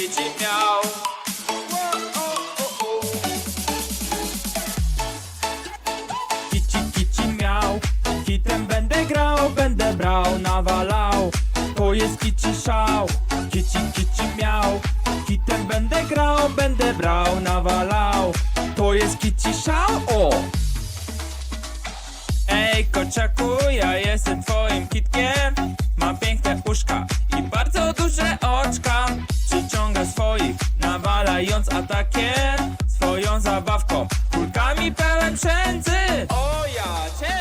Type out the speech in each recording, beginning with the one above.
świecie miał. Kici, kici miał, kitem będę grał, będę brał, nawalał. To jest kici szał, kici, kici miał, kitem będę grał, będę brał, nawalał. To jest kici szał, o! Ej, kociaku, ja jestem Swoją zabawką, kulkami pełen przędzy. O ja cię!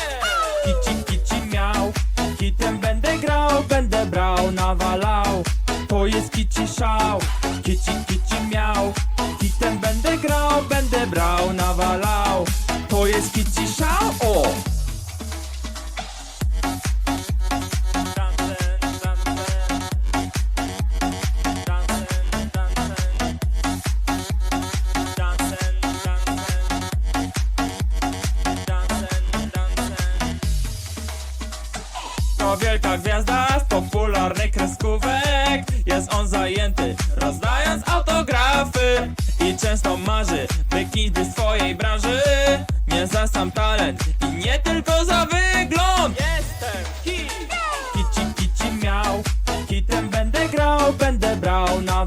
Kici kici miał, kitem będę grał Będę brał, nawalał. To jest kici szał, kici kici miał. Kitem będę grał, będę brał, nawalał To wielka gwiazda z popularnych kreskówek. Jest on zajęty, rozdając autografy. I często marzy, by kiedy w swojej branży. Nie za sam talent i nie tylko za wygląd. Jestem hit! Kici kici miał, kitem będę grał Będę brał, nawalał